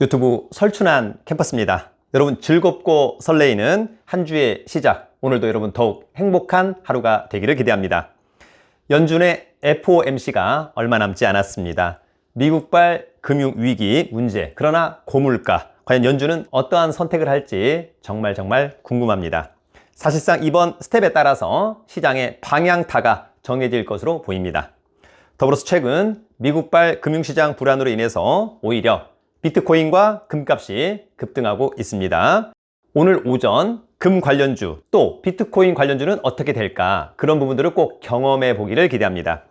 유튜브 설춘한 캠퍼스입니다. 여러분 즐겁고 설레이는 한 주의 시작. 오늘도 여러분 더욱 행복한 하루가 되기를 기대합니다. 연준의 FOMC가 얼마 남지 않았습니다. 미국발 금융위기 문제, 그러나 고물가. 과연 연준은 어떠한 선택을 할지 정말 정말 궁금합니다. 사실상 이번 스텝에 따라서 시장의 방향타가 정해질 것으로 보입니다. 더불어서 최근 미국발 금융시장 불안으로 인해서 오히려 비트코인과 금값이 급등하고 있습니다. 오늘 오전 금 관련주 또 비트코인 관련주는 어떻게 될까 그런 부분들을 꼭 경험해 보기를 기대합니다.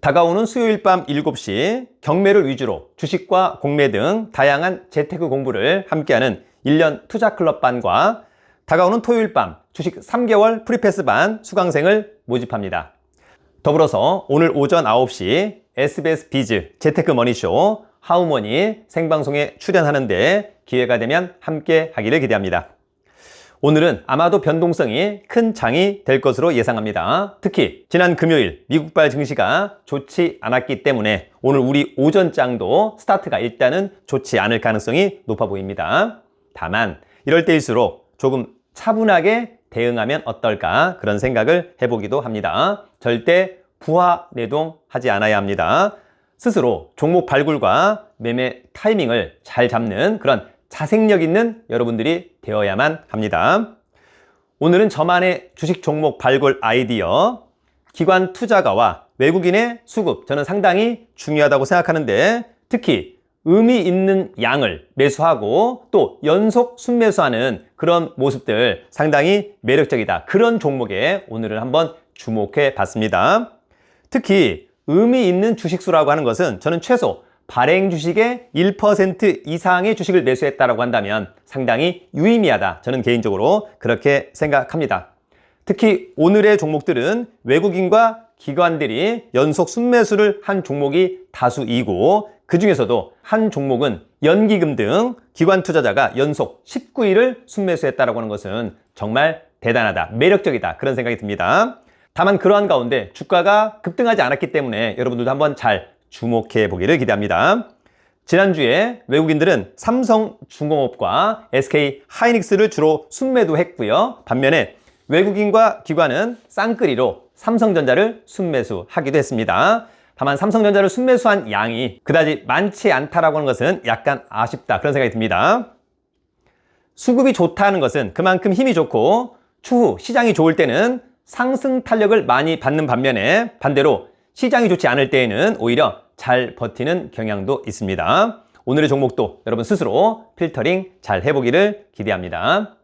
다가오는 수요일 밤 7시 경매를 위주로 주식과 공매 등 다양한 재테크 공부를 함께하는 1년 투자 클럽 반과 다가오는 토요일 밤 주식 3개월 프리패스 반 수강생을 모집합니다. 더불어서 오늘 오전 9시 SBS 비즈 재테크 머니쇼 하우머니 생방송에 출연하는데 기회가 되면 함께 하기를 기대합니다. 오늘은 아마도 변동성이 큰 장이 될 것으로 예상합니다. 특히 지난 금요일 미국발 증시가 좋지 않았기 때문에 오늘 우리 오전장도 스타트가 일단은 좋지 않을 가능성이 높아 보입니다. 다만 이럴 때일수록 조금 차분하게 대응하면 어떨까 그런 생각을 해보기도 합니다. 절대 부하 내동하지 않아야 합니다. 스스로 종목 발굴과 매매 타이밍을 잘 잡는 그런 자생력 있는 여러분들이 되어야만 합니다. 오늘은 저만의 주식 종목 발굴 아이디어, 기관 투자가와 외국인의 수급, 저는 상당히 중요하다고 생각하는데 특히 의미 있는 양을 매수하고 또 연속 순매수하는 그런 모습들 상당히 매력적이다. 그런 종목에 오늘은 한번 주목해 봤습니다. 특히 의미 있는 주식수라고 하는 것은 저는 최소 발행 주식의 1% 이상의 주식을 매수했다라고 한다면 상당히 유의미하다. 저는 개인적으로 그렇게 생각합니다. 특히 오늘의 종목들은 외국인과 기관들이 연속 순매수를 한 종목이 다수이고 그 중에서도 한 종목은 연기금 등 기관 투자자가 연속 19일을 순매수했다라고 하는 것은 정말 대단하다, 매력적이다 그런 생각이 듭니다. 다만 그러한 가운데 주가가 급등하지 않았기 때문에 여러분들도 한번 잘 주목해 보기를 기대합니다. 지난주에 외국인들은 삼성중공업과 SK 하이닉스를 주로 순매도 했고요. 반면에 외국인과 기관은 쌍끌이로 삼성전자를 순매수하기도 했습니다. 다만 삼성전자를 순매수한 양이 그다지 많지 않다라고 하는 것은 약간 아쉽다 그런 생각이 듭니다. 수급이 좋다는 것은 그만큼 힘이 좋고 추후 시장이 좋을 때는 상승 탄력을 많이 받는 반면에 반대로 시장이 좋지 않을 때에는 오히려 잘 버티는 경향도 있습니다. 오늘의 종목도 여러분 스스로 필터링 잘 해보기를 기대합니다.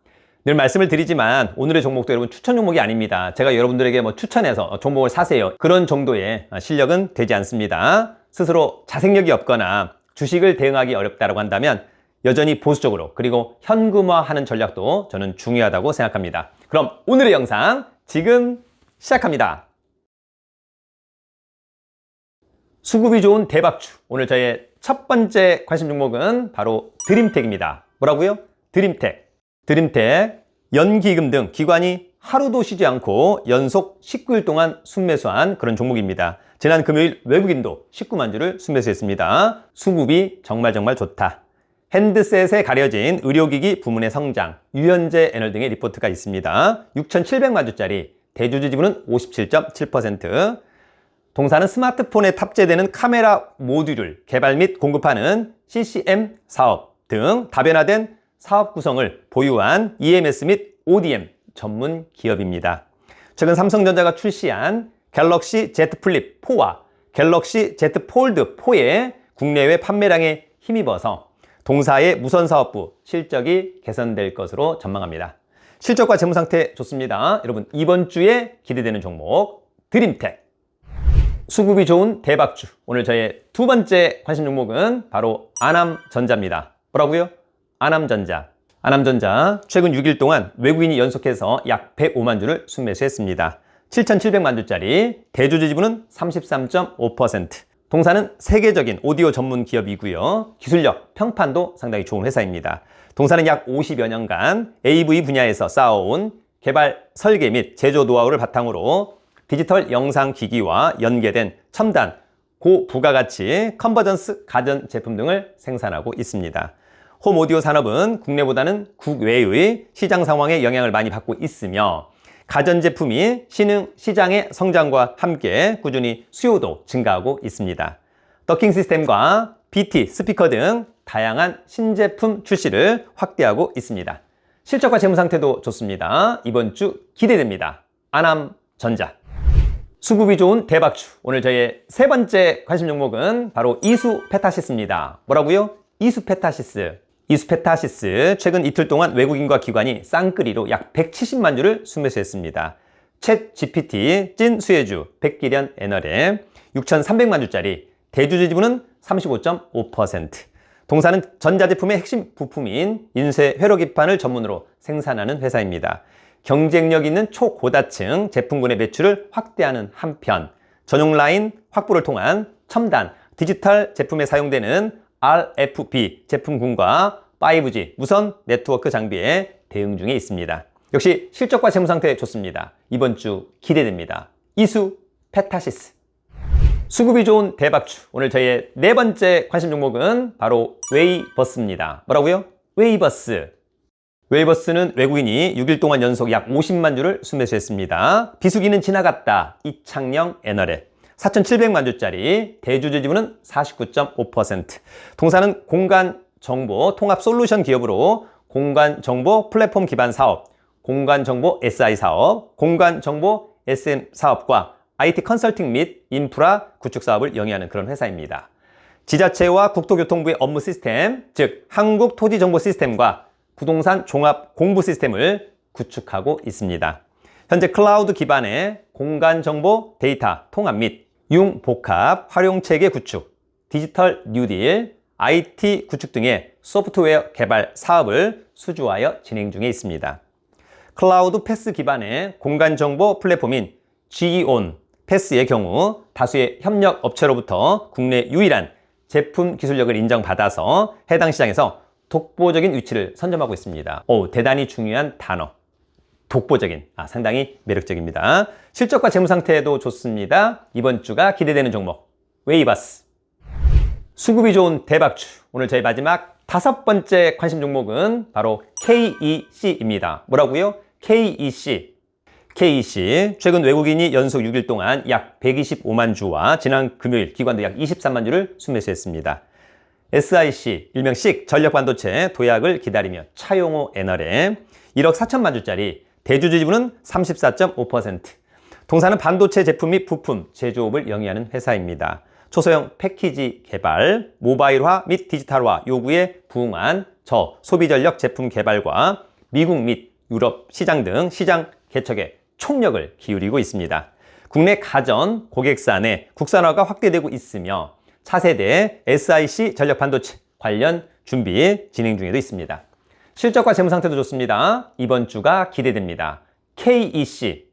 늘 말씀을 드리지만 오늘의 종목도 여러분 추천 종목이 아닙니다. 제가 여러분들에게 뭐 추천해서 종목을 사세요. 그런 정도의 실력은 되지 않습니다. 스스로 자생력이 없거나 주식을 대응하기 어렵다고 한다면 여전히 보수적으로 그리고 현금화하는 전략도 저는 중요하다고 생각합니다. 그럼 오늘의 영상 지금 시작합니다. 수급이 좋은 대박주. 오늘 저의 첫 번째 관심 종목은 바로 드림텍입니다. 뭐라고요? 드림텍. 드림텍, 연기금 등 기관이 하루도 쉬지 않고 연속 19일 동안 순매수한 그런 종목입니다. 지난 금요일 외국인도 19만 주를 순매수했습니다. 수급이 정말 정말 좋다. 핸드셋에 가려진 의료기기 부문의 성장, 유연제 에너 등의 리포트가 있습니다. 6,700만 주짜리, 대주주 지분은 57.7%, 동사는 스마트폰에 탑재되는 카메라 모듈을 개발 및 공급하는 CCM 사업 등 다변화된 사업 구성을 보유한 EMS 및 ODM 전문 기업입니다. 최근 삼성전자가 출시한 갤럭시 Z 플립 4와 갤럭시 Z 폴드 4의 국내외 판매량에 힘입어서 동사의 무선 사업부 실적이 개선될 것으로 전망합니다. 실적과 재무 상태 좋습니다. 여러분 이번 주에 기대되는 종목 드림텍 수급이 좋은 대박주 오늘 저의 두 번째 관심 종목은 바로 아남전자입니다. 뭐라고요? 아남전자 아남전자 최근 6일 동안 외국인이 연속해서 약 105만 주를 순매수했습니다. 7,700만 주짜리 대주주 지분은 33.5% 동사는 세계적인 오디오 전문 기업이고요. 기술력, 평판도 상당히 좋은 회사입니다. 동사는 약 50여 년간 AV 분야에서 쌓아온 개발, 설계 및 제조 노하우를 바탕으로 디지털 영상 기기와 연계된 첨단 고부가가치 컨버전스 가전 제품 등을 생산하고 있습니다. 홈 오디오 산업은 국내보다는 국외의 시장 상황에 영향을 많이 받고 있으며 가전제품이 신흥 시장의 성장과 함께 꾸준히 수요도 증가하고 있습니다. 더킹 시스템과 BT, 스피커 등 다양한 신제품 출시를 확대하고 있습니다. 실적과 재무 상태도 좋습니다. 이번 주 기대됩니다. 아남전자. 수급이 좋은 대박주. 오늘 저희의 세 번째 관심 종목은 바로 이수 페타시스입니다. 뭐라고요? 이수 페타시스. 이수페타시스 최근 이틀 동안 외국인과 기관이 쌍끌이로 약 170만 주를 순매수했습니다. 챗 GPT 찐 수혜주 백기련 애널에 6,300만 주짜리 대주주 지분은 35.5%. 동사는 전자제품의 핵심 부품인 인쇄 회로 기판을 전문으로 생산하는 회사입니다. 경쟁력 있는 초고다층 제품군의 매출을 확대하는 한편 전용 라인 확보를 통한 첨단 디지털 제품에 사용되는 RFB 제품군과 5G 무선 네트워크 장비에 대응 중에 있습니다. 역시 실적과 재무 상태 좋습니다. 이번 주 기대됩니다. 이수 페타시스. 수급이 좋은 대박주. 오늘 저희의 네 번째 관심 종목은 바로 웨이버스입니다. 뭐라고요? 웨이버스. 웨이버스는 외국인이 6일 동안 연속 약 50만 주를 순매수했습니다. 비수기는 지나갔다. 이창영 애널에 4,700만 주짜리 대주주 지분은 49.5%. 동사는 공간 정보 통합 솔루션 기업으로 공간 정보 플랫폼 기반 사업, 공간 정보 SI 사업, 공간 정보 SM 사업과 IT 컨설팅 및 인프라 구축 사업을 영위하는 그런 회사입니다. 지자체와 국토교통부의 업무 시스템, 즉 한국 토지 정보 시스템과 부동산 종합 공부 시스템을 구축하고 있습니다. 현재 클라우드 기반의 공간 정보 데이터 통합 및 융복합 활용 체계 구축, 디지털 뉴딜, IT 구축 등의 소프트웨어 개발 사업을 수주하여 진행 중에 있습니다. 클라우드 패스 기반의 공간 정보 플랫폼인 GEON 패스의 경우 다수의 협력 업체로부터 국내 유일한 제품 기술력을 인정받아서 해당 시장에서 독보적인 위치를 선점하고 있습니다. 오, 대단히 중요한 단어. 독보적인, 아, 상당히 매력적입니다. 실적과 재무 상태도 좋습니다. 이번 주가 기대되는 종목, 웨이바스. 수급이 좋은 대박주. 오늘 저희 마지막 다섯 번째 관심 종목은 바로 KEC입니다. 뭐라고요? KEC. KEC. 최근 외국인이 연속 6일 동안 약 125만 주와 지난 금요일 기관도 약 23만 주를 순매수했습니다. SIC, 일명 SIC 전력반도체 도약을 기다리며 차용호 애널에 1억 4천만 주짜리 대주주 지분은 34.5%. 동사는 반도체 제품 및 부품 제조업을 영위하는 회사입니다. 초소형 패키지 개발, 모바일화 및 디지털화 요구에 부응한 저 소비 전력 제품 개발과 미국 및 유럽 시장 등 시장 개척에 총력을 기울이고 있습니다. 국내 가전 고객사 내 국산화가 확대되고 있으며 차세대 SIC 전력 반도체 관련 준비 진행 중에도 있습니다. 실적과 재무 상태도 좋습니다. 이번 주가 기대됩니다. KEC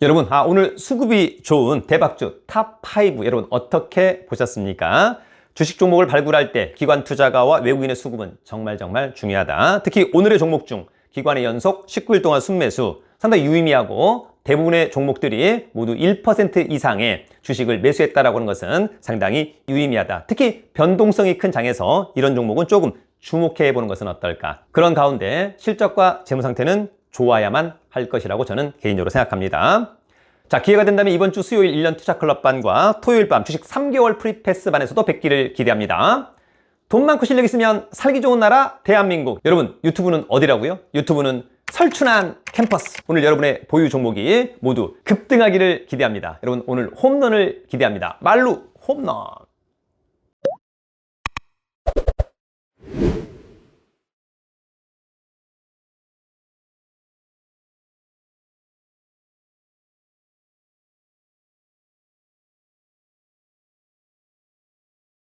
여러분, 아, 오늘 수급이 좋은 대박주 탑5 여러분 어떻게 보셨습니까? 주식 종목을 발굴할 때 기관 투자가와 외국인의 수급은 정말 정말 중요하다. 특히 오늘의 종목 중 기관의 연속 19일 동안 순매수 상당히 유의미하고 대부분의 종목들이 모두 1% 이상의 주식을 매수했다라고 하는 것은 상당히 유의미하다. 특히 변동성이 큰 장에서 이런 종목은 조금 주목해 보는 것은 어떨까? 그런 가운데 실적과 재무 상태는 좋아야만 할 것이라고 저는 개인적으로 생각합니다. 자, 기회가 된다면 이번 주 수요일 1년 투자 클럽반과 토요일 밤 주식 3개월 프리패스 반에서도 뵙기를 기대합니다. 돈 많고 실력 있으면 살기 좋은 나라 대한민국. 여러분, 유튜브는 어디라고요? 유튜브는 설춘한 캠퍼스. 오늘 여러분의 보유 종목이 모두 급등하기를 기대합니다. 여러분, 오늘 홈런을 기대합니다. 말루 홈런.